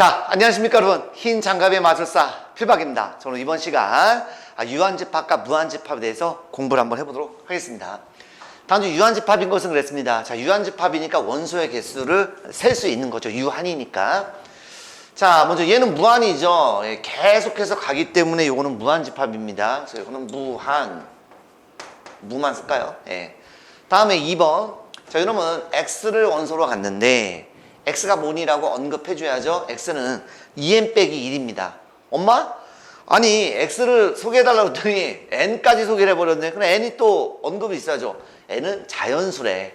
자, 안녕하십니까 여러분. 흰 장갑의 마술사 필박입니다. 저는 이번 시간 아, 유한집합과 무한집합에 대해서 공부를 한번 해보도록 하겠습니다. 단주 유한집합인 것은 그랬습니다. 자, 유한집합이니까 원소의 개수를 셀 수 있는 거죠. 유한이니까. 자, 먼저 얘는 무한이죠. 예, 계속해서 가기 때문에 요거는 무한집합입니다. 그래서 이거는 무한. 무만 쓸까요? 예. 다음에 2번. 자, 이러면 x를 원소로 갔는데 x가 뭐니라고 언급해 줘야죠. x는 2n 빼기 1입니다. 엄마? 아니, x를 소개해 달라고 했더니 n까지 소개를 해 버렸네. 그럼 n이 또 언급이 있어야죠. n은 자연수래.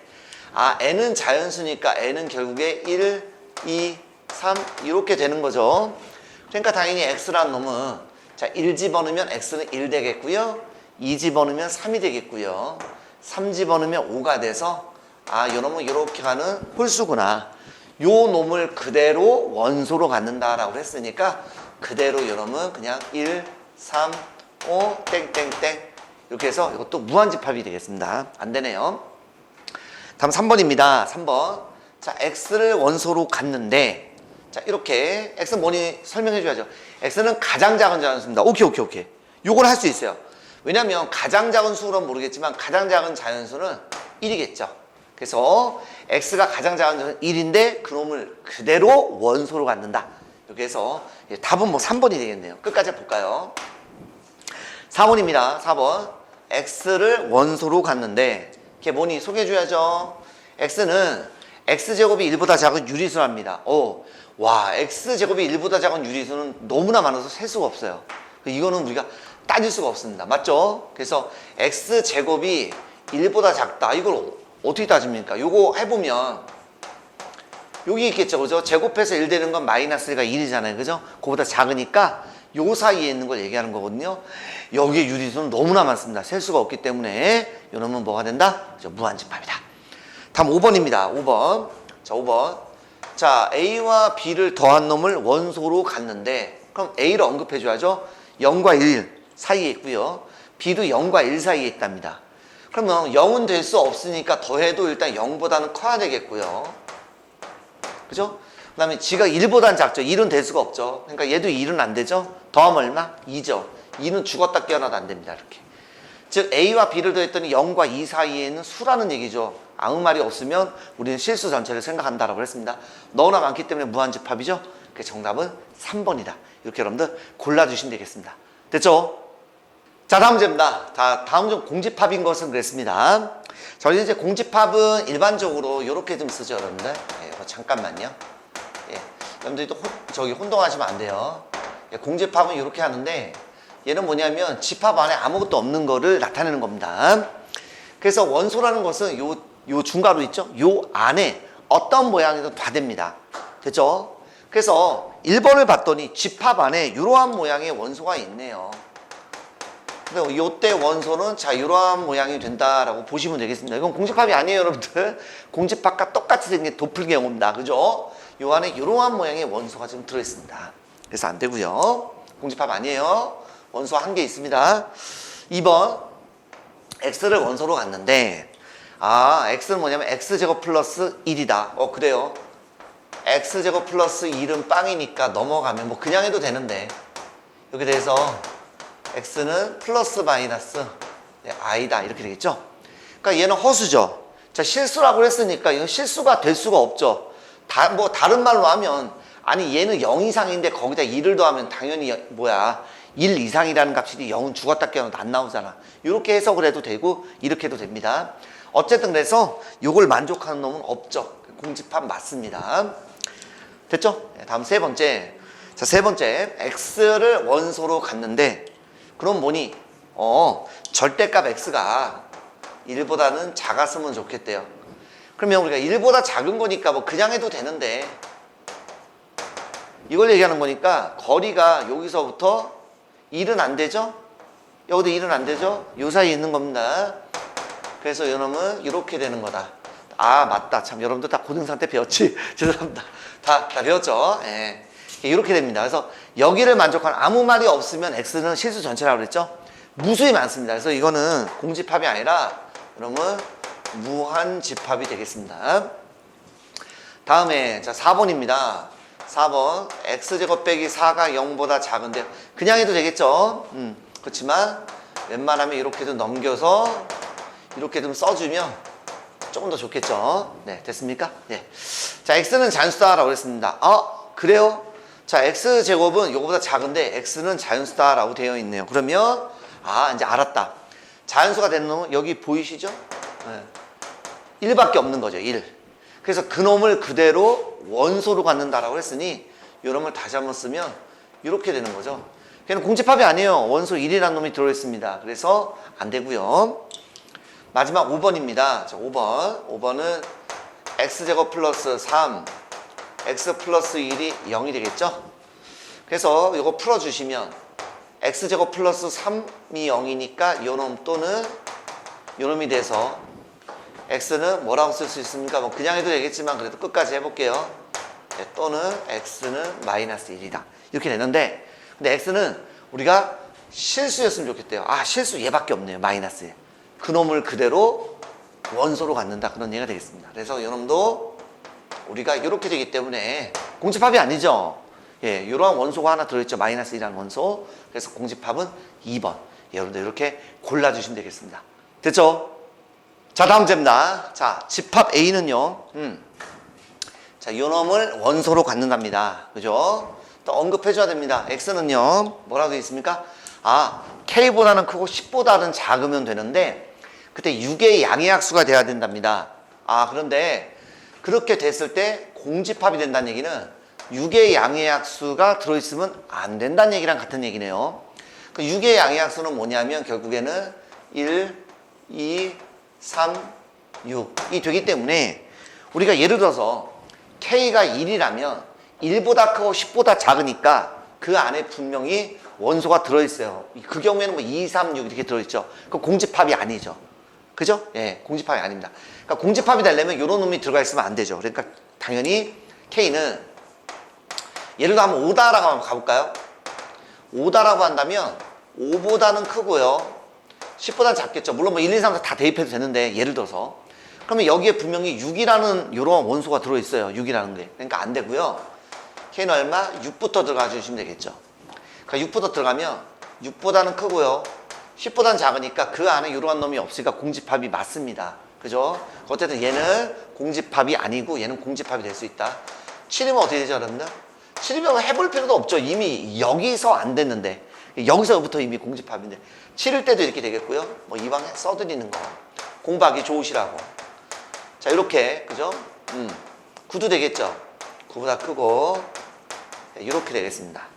아, n은 자연수니까 n은 결국에 1, 2, 3 이렇게 되는 거죠. 그러니까 당연히 x라는 놈은 자, 1 집어넣으면 x는 1 되겠고요. 2 집어넣으면 3이 되겠고요. 3 집어넣으면 5가 돼서 아, 요 놈은 이렇게 가는 홀수구나. 요 놈을 그대로 원소로 갖는다라고 했으니까 그대로 요 놈은 그냥 1, 3, 5, 땡땡땡 이렇게 해서 이것도 무한집합이 되겠습니다. 안 되네요. 다음 3번입니다. 3번. 자, x를 원소로 갖는데 자, 이렇게 x 뭐니 설명해 줘야죠. x는 가장 작은 자연수입니다. 오케이, 오케이, 오케이. 요걸 할 수 있어요. 왜냐면 가장 작은 수는 모르겠지만 가장 작은 자연수는 1이겠죠. 그래서 x가 가장 작은 자는 1인데 그놈을 그대로 원소로 갖는다. 예, 답은 뭐 3번이 되겠네요. 끝까지 볼까요? 4번입니다. 4번. x를 원소로 갖는데 걔 뭐니 소개해 줘야죠. x는 x제곱이 1보다 작은 유리수랍니다. 오, 와, x제곱이 1보다 작은 유리수는 너무나 많아서 셀 수가 없어요. 이거는 우리가 따질 수가 없습니다. 맞죠? 그래서 x제곱이 1보다 작다. 이걸 어떻게 따집니까? 요거 해보면 여기 있겠죠. 그죠? 제곱해서 1 되는 건 마이너스 1가 1이잖아요. 그죠? 그보다 작으니까 요 사이에 있는 걸 얘기하는 거거든요. 여기에 유리수는 너무나 많습니다. 셀 수가 없기 때문에 요 놈은 뭐가 된다? 그죠? 무한집합이다. 다음 5번입니다. 5번. 자, 5번. 자, A와 B를 더한 놈을 원소로 갖는데 그럼 A를 언급해 줘야죠. 0과 1 사이에 있고요. B도 0과 1 사이에 있답니다. 그러면 0은 될 수 없으니까 더해도 일단 0보다는 커야 되겠고요. 그죠? 그 다음에 G가 1보단 작죠. 1은 될 수가 없죠. 그러니까 얘도 1은 안 되죠. 더하면 얼마? 2죠. 2는 죽었다 깨어나도 안 됩니다. 이렇게. 즉 A와 B를 더했더니 0과 2 사이에는 수라는 얘기죠. 아무 말이 없으면 우리는 실수 전체를 생각한다라고 했습니다. 너무나 많기 때문에 무한집합이죠. 그 정답은 3번이다. 이렇게 여러분들 골라주시면 되겠습니다. 됐죠? 자 다음 문제입니다. 다, 다음 좀 공집합인 것은 그랬습니다. 저희 이제 공집합은 일반적으로 이렇게 좀 쓰죠, 여러분들. 예, 이거 잠깐만요. 예, 여러분들이 또 혼, 저기 혼동하시면 안 돼요. 예, 공집합은 이렇게 하는데 얘는 뭐냐면 집합 안에 아무것도 없는 거를 나타내는 겁니다. 그래서 원소라는 것은 요, 요 중괄호 있죠? 요 안에 어떤 모양이든 다 됩니다. 됐죠? 그래서 1번을 봤더니 집합 안에 이러한 모양의 원소가 있네요. 근데 요때 원소는 자 이러한 모양이 된다라고 보시면 되겠습니다. 이건 공집합이 아니에요, 여러분들. 공집합과 똑같이 생긴 도플경호입니다. 그죠? 요 안에 이러한 모양의 원소가 지금 들어 있습니다. 그래서 안 되고요. 공집합 아니에요. 원소 한 개 있습니다. 2번 x를 원소로 갔는데 아 x는 뭐냐면 x제곱 플러스 1이다. 어 그래요. x제곱 플러스 1은 빵이니까 넘어가면 뭐 그냥 해도 되는데 여기 대해서 x는 플러스 마이너스 네, i다 이렇게 되겠죠. 그러니까 얘는 허수죠. 자 실수라고 했으니까 이건 실수가 될 수가 없죠. 다 뭐 다른 말로 하면 아니 얘는 0 이상인데 거기다 1을 더하면 당연히 여- 뭐야 1 이상이라는 값이 0은 죽었다 깨어나도 안 나오잖아. 이렇게 해석을 해도 되고 이렇게 해도 됩니다. 어쨌든 그래서 이걸 만족하는 놈은 없죠. 공집합 맞습니다. 됐죠? 네, 다음 세 번째. 자, 세 번째. x를 원소로 갔는데 그럼 뭐니? 어, 절대값 x가 1보다는 작았으면 좋겠대요. 그러면 우리가 1보다 작은 거니까 뭐 그냥 해도 되는데 이걸 얘기하는 거니까 거리가 여기서부터 1은 안 되죠? 여기도 1은 안 되죠? 요 사이에 있는 겁니다. 그래서 요놈은 이렇게 되는 거다. 아 맞다. 참 여러분들 다 고등상 때 배웠지? 죄송합니다. 다, 다 배웠죠? 예. 이렇게 됩니다. 그래서 여기를 만족하는 아무 말이 없으면 x는 실수 전체라고 그랬죠? 무수히 많습니다. 그래서 이거는 공집합이 아니라 여러분 무한집합이 되겠습니다. 다음에 자 4번입니다. 4번 x제곱 빼기 4가 0보다 작은데 그냥 해도 되겠죠 음, 그렇지만 웬만하면 이렇게도 넘겨서 이렇게 좀 써주면 조금 더 좋겠죠 네 됐습니까 네. 자 x는 자연수다라고 했습니다 어 그래요 자 x제곱은 이거보다 작은데 x는 자연수다라고 되어 있네요 그러면 아 이제 알았다 자연수가 되는 놈은 여기 보이시죠 네. 1밖에 없는 거죠 1 그래서 그놈을 그대로 원소로 갖는다라고 했으니 이놈을 다시 한번 쓰면 이렇게 되는 거죠. 걔는 공집합이 아니에요. 원소 1이라는 놈이 들어있습니다. 그래서 안 되고요. 마지막 5번입니다. 자, 5번. 5번은 x제곱 플러스 3, x 플러스 1이 0이 되겠죠? 그래서 이거 풀어주시면 x제곱 플러스 3이 0이니까 요놈 또는 요놈이 돼서 x는 뭐라고 쓸 수 있습니까? 뭐 그냥 해도 되겠지만 그래도 끝까지 해볼게요. 네, 또는 x는 마이너스 1이다. 이렇게 되는데 근데 x는 우리가 실수였으면 좋겠대요. 아 실수 얘밖에 없네요. 마이너스 1. 그놈을 그대로 원소로 갖는다. 그런 얘기가 되겠습니다. 그래서 이놈도 우리가 이렇게 되기 때문에 공집합이 아니죠. 예, 이러한 원소가 하나 들어있죠. 마이너스 1이라는 원소. 그래서 공집합은 2번. 여러분들 이렇게 골라주시면 되겠습니다. 됐죠? 자 다음 잽니다. 자 집합 A는요. 음. 자 요놈을 원소로 갖는답니다. 그죠? 또 언급해줘야 됩니다. X는요. 뭐라고 되어 있습니까? 아 K보다는 크고 10보다는 작으면 되는데 그때 6의 양의 약수가 돼야 된답니다. 아 그런데 그렇게 됐을 때 공집합이 된다는 얘기는 6의 양의 약수가 들어있으면 안 된다는 얘기랑 같은 얘기네요. 그 6의 양의 약수는 뭐냐면 결국에는 1, 2, 3, 6이 되기 때문에 우리가 예를 들어서 K가 1이라면 1보다 크고 10보다 작으니까 그 안에 분명히 원소가 들어있어요. 그 경우에는 뭐 2, 3, 6 이렇게 들어있죠. 그 공집합이 아니죠. 그죠? 예, 공집합이 아닙니다. 그러니까 공집합이 되려면 이런 놈이 들어가 있으면 안 되죠. 그러니까 당연히 K는 예를 들어 한번 5다라고 한번 가볼까요? 5다라고 한다면 5보다는 크고요. 10보다는 작겠죠. 물론 뭐 1, 2, 3, 4 다 대입해도 되는데 예를 들어서 그러면 여기에 분명히 6이라는 이런 원소가 들어있어요. 6이라는 게. 그러니까 안 되고요. K는 얼마? 6부터 들어가 주시면 되겠죠. 그러니까 6부터 들어가면 6보다는 크고요. 10보다는 작으니까 그 안에 이러한 놈이 없으니까 공집합이 맞습니다. 그죠? 어쨌든 얘는 공집합이 아니고 얘는 공집합이 될 수 있다. 7이면 어떻게 되죠, 여러분들? 7이면 해볼 필요도 없죠. 이미 여기서 안 됐는데. 여기서부터 이미 공집합인데. 7일 때도 이렇게 되겠고요. 뭐 이방에 써드리는 거. 공부하기 좋으시라고. 자, 이렇게, 그죠? 음, 9도 되겠죠? 9보다 크고, 이렇게 되겠습니다.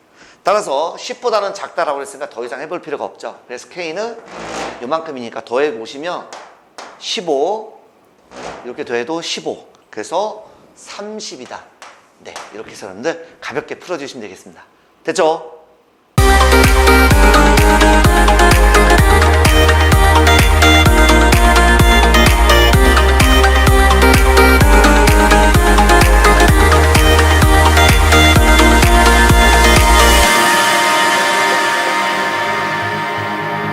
따라서 10보다는 작다라고 했으니까 더 이상 해볼 필요가 없죠. 그래서 K는 요만큼이니까 더해 보시면 15, 이렇게 더해도 15. 그래서 30이다. 네, 이렇게 해서 여러분들 가볍게 풀어주시면 되겠습니다. 됐죠?